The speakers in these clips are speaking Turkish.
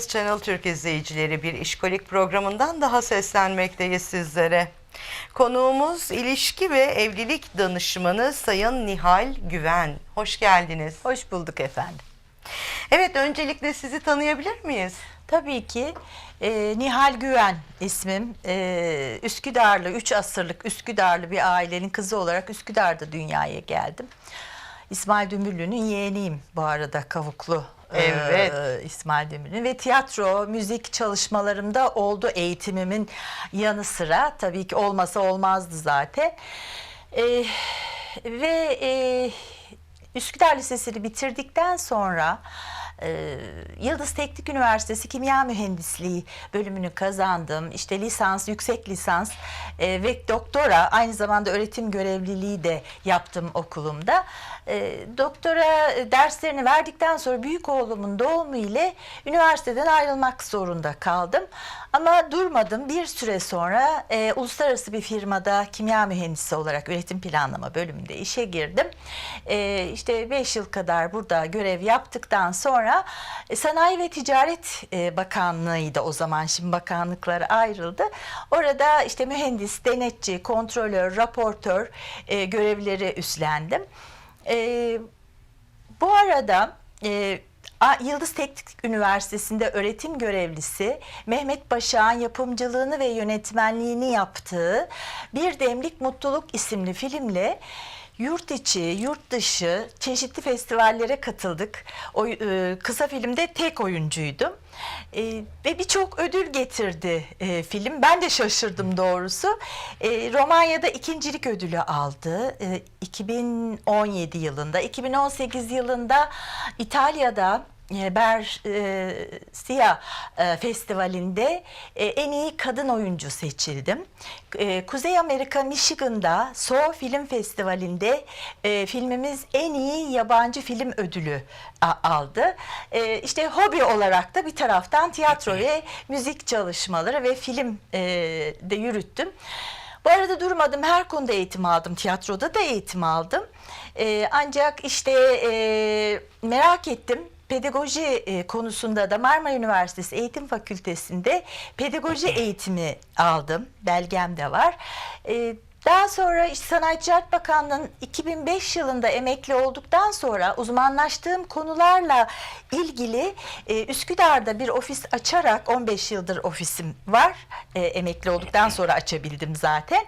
Business Channel Türk izleyicileri bir işkolik programından daha seslenmekteyiz sizlere. Konuğumuz ilişki ve evlilik danışmanı Sayın Nihal Güven. Hoş geldiniz. Hoş bulduk efendim. Evet öncelikle sizi tanıyabilir miyiz? Tabii ki e, Nihal Güven ismim. E, Üsküdarlı, 3 asırlık Üsküdarlı bir ailenin kızı olarak Üsküdar'da dünyaya geldim. İsmail Dümbüllü'nün yeğeniyim bu arada Kavuklu. E, Evet. İsmail Dümbüllü ve tiyatro, müzik çalışmalarımda oldu eğitimimin yanı sıra. Tabii ki olmasa olmazdı zaten. E, ve e, Üsküdar Lisesi'ni bitirdikten sonra e, Yıldız Teknik Üniversitesi Kimya Mühendisliği bölümünü kazandım. İşte lisans, yüksek lisans e, ve doktora aynı zamanda öğretim görevliliği de yaptım okulumda. E, doktora derslerini verdikten sonra büyük oğlumun doğumu ile üniversiteden ayrılmak zorunda kaldım. Ama durmadım. Bir süre sonra e, uluslararası bir firmada kimya mühendisi olarak üretim planlama bölümünde işe girdim. E, işte 5 yıl kadar burada görev yaptıktan sonra e, Sanayi ve Ticaret e, Bakanlığı'ydı o zaman. Şimdi bakanlıklar ayrıldı. Orada işte mühendis, denetçi, kontrolör, raportör e, görevleri üstlendim. Bu arada Yıldız Teknik Üniversitesi'nde öğretim görevlisi Mehmet Başak'ın yapımcılığını ve yönetmenliğini yaptığı Bir Demlik Mutluluk isimli filmle yurt içi, yurt dışı çeşitli festivallere katıldık. O e, kısa filmde tek oyuncuydum. E, ve birçok ödül getirdi e, film. Ben de şaşırdım doğrusu. E, Romanya'da ikincilik ödülü aldı. E, 2017 yılında. 2018 yılında İtalya'da e, Bersia e, Festivali'nde e, en iyi kadın oyuncu seçildim. E, Kuzey Amerika Michigan'da So Film Festivali'nde e, filmimiz en iyi yabancı film ödülü a- aldı. E, işte hobi olarak da bir taraftan tiyatro ve müzik çalışmaları ve film e, de yürüttüm. Bu arada durmadım her konuda eğitim aldım. Tiyatroda da eğitim aldım. E, ancak işte e, merak ettim pedagoji e, konusunda da Marmara Üniversitesi Eğitim Fakültesi'nde pedagoji eğitimi aldım. Belgem de var. E, daha sonra işte Ticaret Bakanlığı'nın 2005 yılında emekli olduktan sonra uzmanlaştığım konularla ilgili e, Üsküdar'da bir ofis açarak 15 yıldır ofisim var. Emekli olduktan sonra açabildim zaten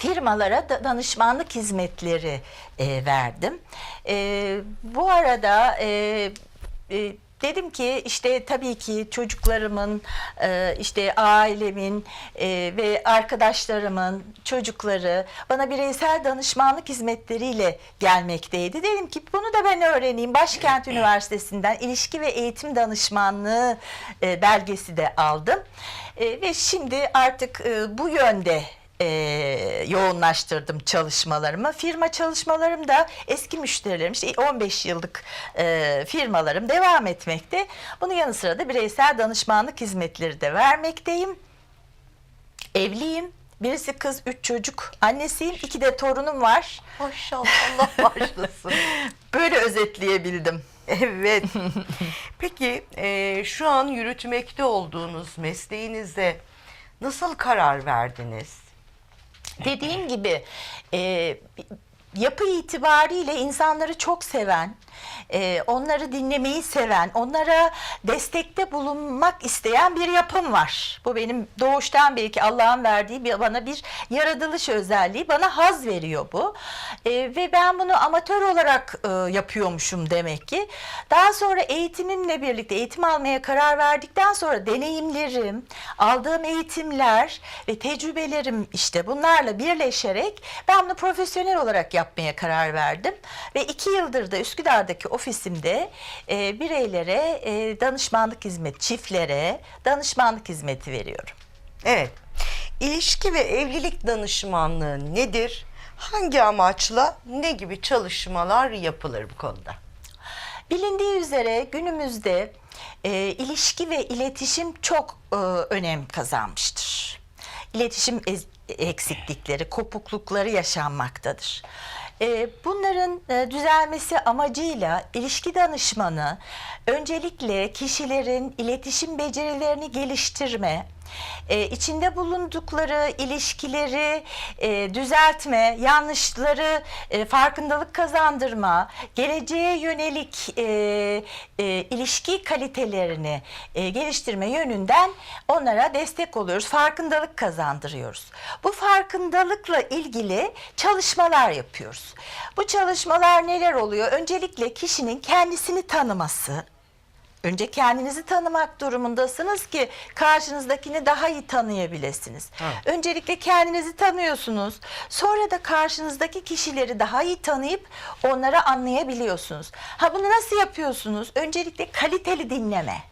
firmalara da- danışmanlık hizmetleri e, verdim. E, bu arada e, e, dedim ki işte tabii ki çocuklarımın, e, işte ailemin e, ve arkadaşlarımın çocukları bana bireysel danışmanlık hizmetleriyle gelmekteydi. Dedim ki bunu da ben öğreneyim. Başkent Üniversitesi'nden ilişki ve eğitim danışmanlığı e, belgesi de aldım. Ve şimdi artık bu yönde e, yoğunlaştırdım çalışmalarımı. Firma çalışmalarım da eski müşterilerim işte 15 yıllık e, firmalarım devam etmekte. Bunun yanı sıra da bireysel danışmanlık hizmetleri de vermekteyim. Evliyim. Birisi kız, üç çocuk annesiyim. iki de torunum var. Maşallah Allah başlasın. Böyle özetleyebildim. Evet. Peki e, şu an yürütmekte olduğunuz mesleğinizde nasıl karar verdiniz? Dediğim gibi e, yapı itibariyle insanları çok seven, e, onları dinlemeyi seven, onlara destekte bulunmak isteyen bir yapım var. Bu benim doğuştan belki Allah'ın verdiği bir, bana bir yaratılış özelliği. Bana haz veriyor bu. E, ve ben bunu amatör olarak e, yapıyormuşum demek ki. Daha sonra eğitimimle birlikte eğitim almaya karar verdikten sonra deneyimlerim, aldığım eğitimler ve tecrübelerim işte bunlarla birleşerek ben bunu profesyonel olarak yapmaya karar verdim. Ve iki yıldır da Üsküdar'daki ofisimde e, bireylere e, danışmanlık hizmeti, çiftlere danışmanlık hizmeti veriyorum. Evet. İlişki ve evlilik danışmanlığı nedir? Hangi amaçla ne gibi çalışmalar yapılır bu konuda? Bilindiği üzere günümüzde e, ilişki ve iletişim çok e, önem kazanmıştır. İletişim eksiklikleri, kopuklukları yaşanmaktadır. E, bunların e, düzelmesi amacıyla ilişki danışmanı öncelikle kişilerin iletişim becerilerini geliştirme, e, içinde bulundukları ilişkileri e, düzeltme, yanlışları e, farkındalık kazandırma, geleceğe yönelik e, e, ilişki kalitelerini e, geliştirme yönünden onlara destek oluyoruz, farkındalık kazandırıyoruz. Bu farkındalıkla ilgili çalışmalar yapıyoruz. Bu çalışmalar neler oluyor? Öncelikle kişinin kendisini tanıması, Önce kendinizi tanımak durumundasınız ki karşınızdakini daha iyi tanıyabilirsiniz. Öncelikle kendinizi tanıyorsunuz. Sonra da karşınızdaki kişileri daha iyi tanıyıp onları anlayabiliyorsunuz. Ha bunu nasıl yapıyorsunuz? Öncelikle kaliteli dinleme.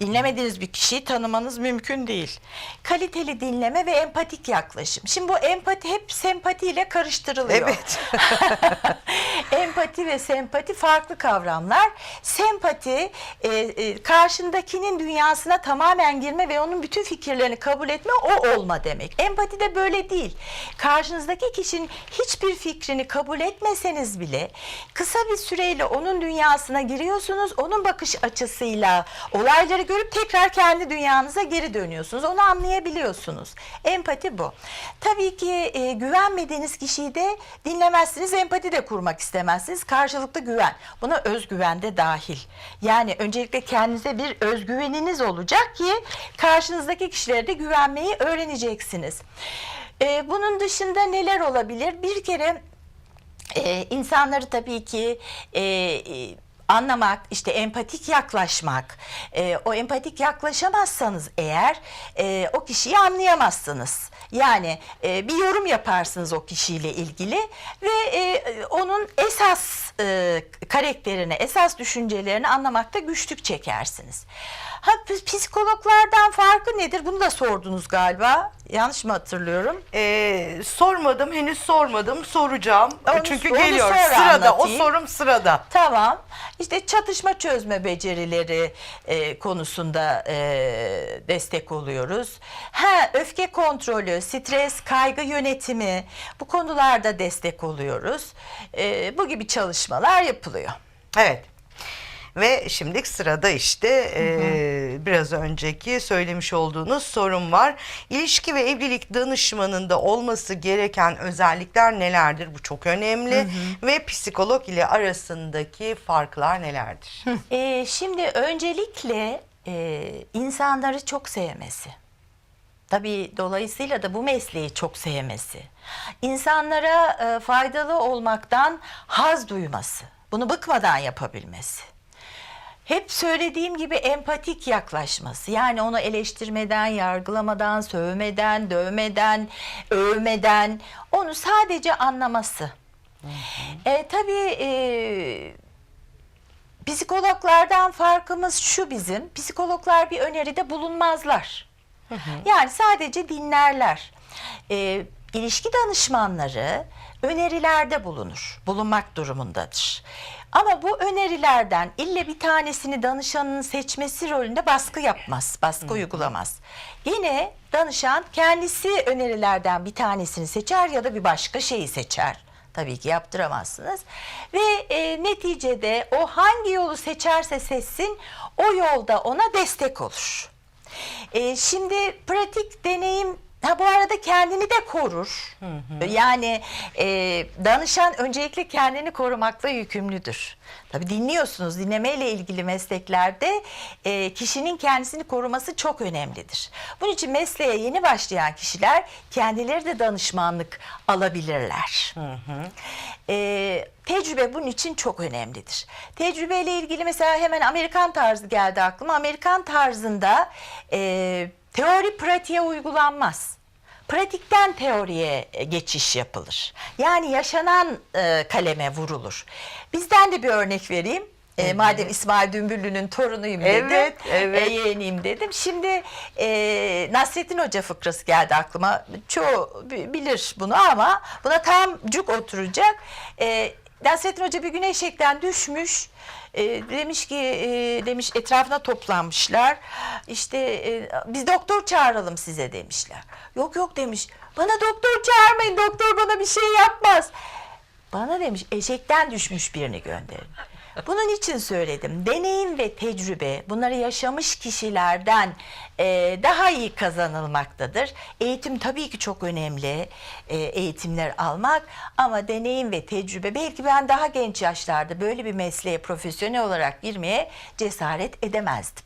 Dinlemediğiniz bir kişiyi tanımanız mümkün değil. Kaliteli dinleme ve empatik yaklaşım. Şimdi bu empati hep sempatiyle karıştırılıyor. Evet. Empati ve sempati farklı kavramlar. Sempati e, e, karşındakinin dünyasına tamamen girme ve onun bütün fikirlerini kabul etme o olma demek. Empati de böyle değil. Karşınızdaki kişinin hiçbir fikrini kabul etmeseniz bile kısa bir süreyle onun dünyasına giriyorsunuz. Onun bakış açısıyla olayları görüp tekrar kendi dünyanıza geri dönüyorsunuz. Onu anlayabiliyorsunuz. Empati bu. Tabii ki e, güvenmediğiniz kişiyi de dinlemezsiniz. Empati de kurmak istemezsiniz. Karşılıklı güven. Buna özgüven de dahil. Yani öncelikle kendinize bir özgüveniniz olacak ki karşınızdaki kişilere de güvenmeyi öğreneceksiniz. E, bunun dışında neler olabilir? Bir kere ee, insanları tabii ki e, e, anlamak, işte empatik yaklaşmak. E, o empatik yaklaşamazsanız eğer e, o kişiyi anlayamazsınız. Yani e, bir yorum yaparsınız o kişiyle ilgili ve e, onun esas e, karakterini, esas düşüncelerini anlamakta güçlük çekersiniz. Ha, psikologlardan farkı nedir? Bunu da sordunuz galiba. Yanlış mı hatırlıyorum? Ee, sormadım, henüz sormadım. Soracağım. Onu- Çünkü onu geliyor. Sırada, o anlatayım. sorum sırada. Tamam. İşte çatışma çözme becerileri e, konusunda e, destek oluyoruz. Ha, öfke kontrolü, stres, kaygı yönetimi bu konularda destek oluyoruz. E, bu gibi çalışmalar yapılıyor. Evet. Ve şimdi sırada işte e, biraz önceki söylemiş olduğunuz sorum var. İlişki ve evlilik danışmanında olması gereken özellikler nelerdir? Bu çok önemli. Ve psikolog ile arasındaki farklar nelerdir? E, şimdi öncelikle e, insanları çok sevmesi. Tabii dolayısıyla da bu mesleği çok sevmesi. İnsanlara e, faydalı olmaktan haz duyması. Bunu bıkmadan yapabilmesi. Hep söylediğim gibi empatik yaklaşması. Yani onu eleştirmeden, yargılamadan, sövmeden, dövmeden, övmeden onu sadece anlaması. E, tabii e, Psikologlardan farkımız şu bizim. Psikologlar bir öneride bulunmazlar. Yani sadece dinlerler. Ee, ilişki danışmanları önerilerde bulunur. Bulunmak durumundadır. Ama bu önerilerden ille bir tanesini danışanın seçmesi rolünde baskı yapmaz, baskı uygulamaz. Yine danışan kendisi önerilerden bir tanesini seçer ya da bir başka şeyi seçer. Tabii ki yaptıramazsınız. Ve e, neticede o hangi yolu seçerse seçsin o yolda ona destek olur. E, şimdi pratik deneyim ha bu arada kendini de korur. Yani e, danışan öncelikle kendini korumakla yükümlüdür. Tabii dinliyorsunuz. Dinlemeyle ilgili mesleklerde e, kişinin kendisini koruması çok önemlidir. Bunun için mesleğe yeni başlayan kişiler kendileri de danışmanlık alabilirler. E, tecrübe bunun için çok önemlidir. Tecrübeyle ilgili mesela hemen Amerikan tarzı geldi aklıma. Amerikan tarzında e, teori pratiğe uygulanmaz. Pratikten teoriye e, geçiş yapılır. Yani yaşanan e, kaleme vurulur. Bizden de bir örnek vereyim. E, madem İsmail Dümbüllü'nün torunuyum dedim. Evet, evet. e, yeğeniyim dedim. Şimdi e, Nasrettin Hoca fıkrası geldi aklıma. Çoğu bi- bilir bunu ama buna tam cuk oturacak. E, Nasrettin Hoca bir gün eşekten düşmüş. E, demiş ki e, demiş etrafına toplanmışlar. İşte e, biz doktor çağıralım size demişler. Yok yok demiş. Bana doktor çağırmayın. Doktor bana bir şey yapmaz. Bana demiş eşekten düşmüş birini gönderin. Bunun için söyledim. Deneyim ve tecrübe bunları yaşamış kişilerden e, daha iyi kazanılmaktadır. Eğitim tabii ki çok önemli. e, eğitimler almak ama deneyim ve tecrübe belki ben daha genç yaşlarda böyle bir mesleğe profesyonel olarak girmeye cesaret edemezdim.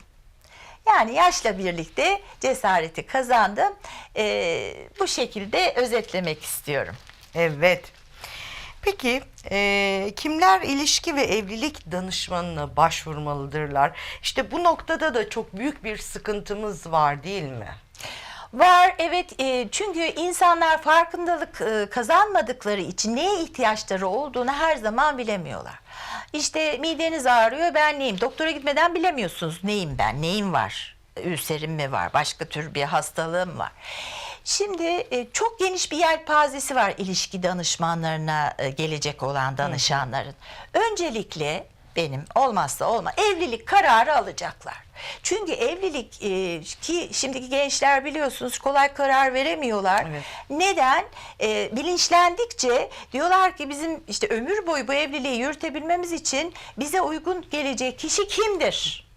Yani yaşla birlikte cesareti kazandım. E, bu şekilde özetlemek istiyorum. Evet. Peki e, kimler ilişki ve evlilik danışmanına başvurmalıdırlar? İşte bu noktada da çok büyük bir sıkıntımız var değil mi? Var evet e, çünkü insanlar farkındalık e, kazanmadıkları için neye ihtiyaçları olduğunu her zaman bilemiyorlar. İşte mideniz ağrıyor ben neyim? Doktora gitmeden bilemiyorsunuz neyim ben, neyim var? Ülserim mi var? Başka tür bir hastalığım var. Şimdi e, çok geniş bir yelpazesi var ilişki danışmanlarına e, gelecek olan danışanların. Öncelikle benim olmazsa olma evlilik kararı alacaklar. Çünkü evlilik e, ki şimdiki gençler biliyorsunuz kolay karar veremiyorlar. Evet. Neden? E, bilinçlendikçe diyorlar ki bizim işte ömür boyu bu evliliği yürütebilmemiz için bize uygun gelecek kişi kimdir?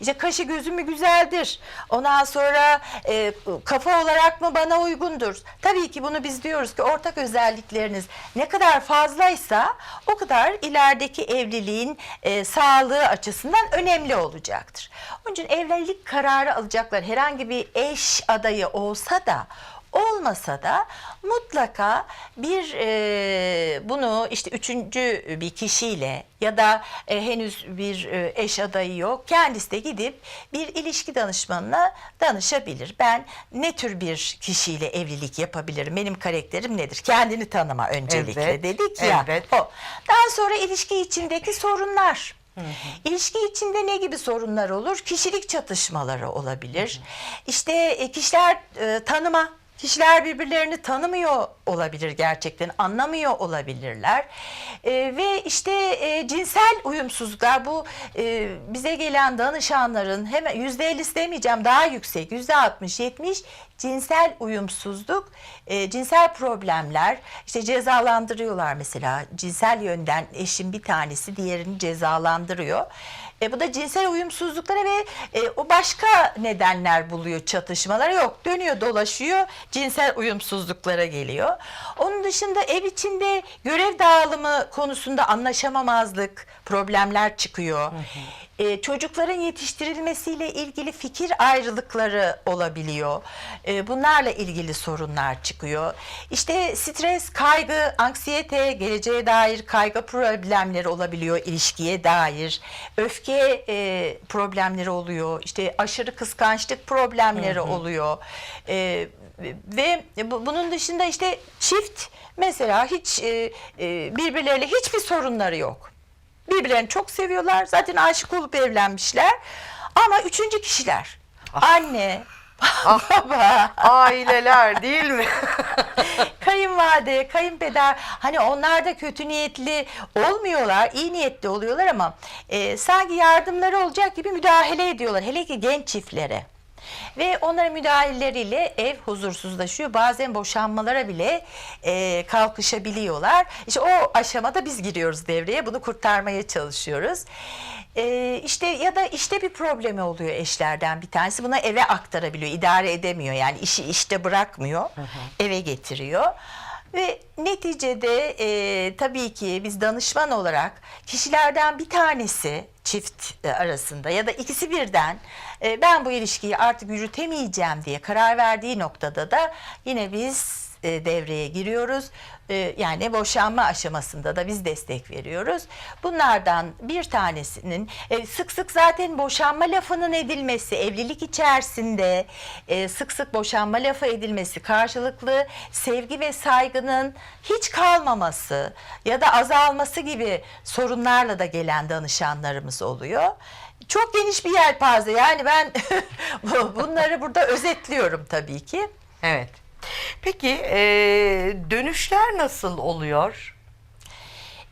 İşte kaşı gözü mü güzeldir? Ondan sonra e, kafa olarak mı bana uygundur? Tabii ki bunu biz diyoruz ki ortak özellikleriniz ne kadar fazlaysa o kadar ilerideki evliliğin e, sağlığı açısından önemli olacaktır. Onun için evlilik kararı alacaklar herhangi bir eş adayı olsa da olmasa da mutlaka bir e, bunu işte üçüncü bir kişiyle ya da e, henüz bir e, eş adayı yok kendisi de gidip bir ilişki danışmanına danışabilir. Ben ne tür bir kişiyle evlilik yapabilirim? Benim karakterim nedir? Kendini tanıma öncelikle Evet, dedik ya. evet. O. Daha sonra ilişki içindeki sorunlar. İlişki içinde ne gibi sorunlar olur? Kişilik çatışmaları olabilir. İşte e, kişiler e, tanıma, kişiler birbirlerini tanımıyor olabilir gerçekten, anlamıyor olabilirler. E, ve işte e, cinsel uyumsuzluklar bu e, bize gelen danışanların hemen yüzde ellisi demeyeceğim daha yüksek yüzde altmış yetmiş cinsel uyumsuzluk, e, cinsel problemler, işte cezalandırıyorlar mesela. Cinsel yönden eşin bir tanesi diğerini cezalandırıyor. E, bu da cinsel uyumsuzluklara ve e, o başka nedenler buluyor çatışmalar yok. Dönüyor dolaşıyor cinsel uyumsuzluklara geliyor. Onun dışında ev içinde görev dağılımı konusunda anlaşamamazlık, problemler çıkıyor. E, çocukların yetiştirilmesiyle ilgili fikir ayrılıkları olabiliyor. E, bunlarla ilgili sorunlar çıkıyor. İşte stres, kaygı, anksiyete, geleceğe dair kaygı problemleri olabiliyor ilişkiye dair. Öfke e, problemleri oluyor. İşte aşırı kıskançlık problemleri oluyor. E, ve bu- bunun dışında işte çift mesela hiç e, e, birbirleriyle hiçbir sorunları yok. Birbirlerini çok seviyorlar. Zaten aşık olup evlenmişler. Ama üçüncü kişiler. Anne, baba, Aileler değil mi? kayınvalide, kayınpeder hani onlar da kötü niyetli olmuyorlar, iyi niyetli oluyorlar ama e, sanki yardımları olacak gibi müdahale ediyorlar. Hele ki genç çiftlere. Ve onların müdahaleleriyle ev huzursuzlaşıyor. Bazen boşanmalara bile e, kalkışabiliyorlar. İşte o aşamada biz giriyoruz devreye. Bunu kurtarmaya çalışıyoruz. E, işte ya da işte bir problemi oluyor eşlerden bir tanesi. Buna eve aktarabiliyor. idare edemiyor. Yani işi işte bırakmıyor. Eve getiriyor. Ve neticede e, tabii ki biz danışman olarak kişilerden bir tanesi çift e, arasında ya da ikisi birden e, ben bu ilişkiyi artık yürütemeyeceğim diye karar verdiği noktada da yine biz e, devreye giriyoruz. E, yani boşanma aşamasında da biz destek veriyoruz. Bunlardan bir tanesinin e, sık sık zaten boşanma lafının edilmesi, evlilik içerisinde e, sık sık boşanma lafı edilmesi, karşılıklı sevgi ve saygının hiç kalmaması ya da azalması gibi sorunlarla da gelen danışanlarımız oluyor. Çok geniş bir yelpaze yani ben bu- bunları burada özetliyorum tabii ki. Evet. Peki e, dönüşler nasıl oluyor?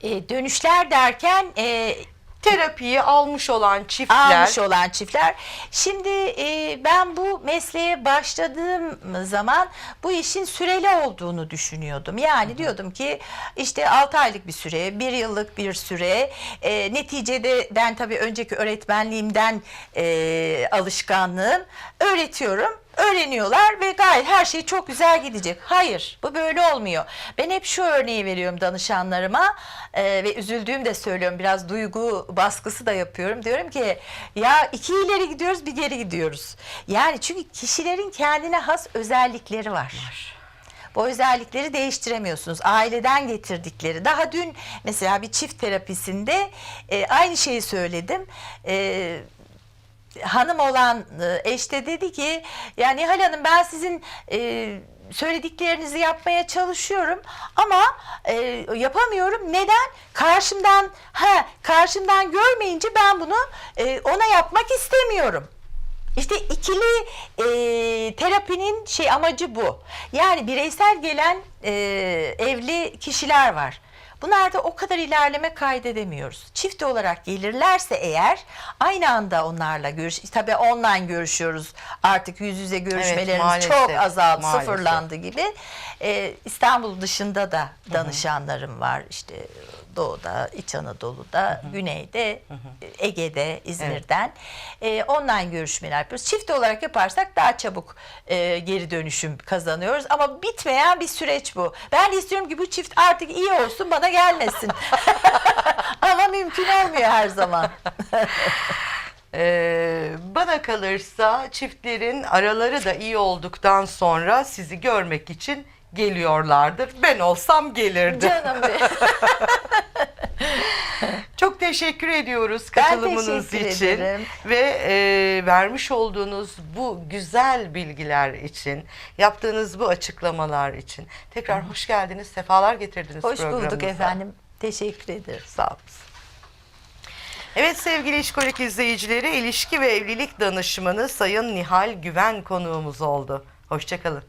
E, dönüşler derken e, terapiyi almış olan çiftler almış olan çiftler. Şimdi e, ben bu mesleğe başladığım zaman bu işin süreli olduğunu düşünüyordum. Yani diyordum ki işte 6 aylık bir süre, 1 yıllık bir süre. E, neticede ben tabii önceki öğretmenliğimden e, alışkanlığım öğretiyorum. Öğreniyorlar ve gayet her şey çok güzel gidecek. Hayır bu böyle olmuyor. Ben hep şu örneği veriyorum danışanlarıma e, ve üzüldüğüm de söylüyorum. Biraz duygu baskısı da yapıyorum. Diyorum ki ya iki ileri gidiyoruz bir geri gidiyoruz. Yani çünkü kişilerin kendine has özellikleri var. Bu özellikleri değiştiremiyorsunuz. Aileden getirdikleri. Daha dün mesela bir çift terapisinde e, aynı şeyi söyledim. E, hanım olan e, eşte dedi ki yani Nihal Hanım ben sizin e, söylediklerinizi yapmaya çalışıyorum ama e, yapamıyorum. Neden? Karşımdan ha karşımdan görmeyince ben bunu e, ona yapmak istemiyorum. İşte ikili e, terapinin şey amacı bu. Yani bireysel gelen e, evli kişiler var. Bunlarda o kadar ilerleme kaydedemiyoruz. Çift olarak gelirlerse eğer aynı anda onlarla görüş tabii online görüşüyoruz. Artık yüz yüze görüşmelerimiz maalesef, çok azaldı, maalesef. sıfırlandı gibi. Ee, İstanbul dışında da danışanlarım var. İşte Doğu'da, İç Anadolu'da, Güney'de, Ege'de, İzmir'den. Ee, online görüşmeler yapıyoruz. Çift olarak yaparsak daha çabuk e, geri dönüşüm kazanıyoruz. Ama bitmeyen bir süreç bu. Ben istiyorum ki bu çift artık iyi olsun, bana gelmesin. Ama mümkün olmuyor her zaman. Ee, bana kalırsa çiftlerin araları da iyi olduktan sonra sizi görmek için geliyorlardır. Ben olsam gelirdim. Canım benim. Çok teşekkür ediyoruz katılımınız teşekkür için ederim. ve e, vermiş olduğunuz bu güzel bilgiler için, yaptığınız bu açıklamalar için. Tekrar hoş geldiniz, sefalar getirdiniz Hoş bulduk programımıza. efendim. Teşekkür ederim. Sağ olun. Evet sevgili İşkolik izleyicileri, ilişki ve evlilik danışmanı Sayın Nihal Güven konuğumuz oldu. Hoşçakalın.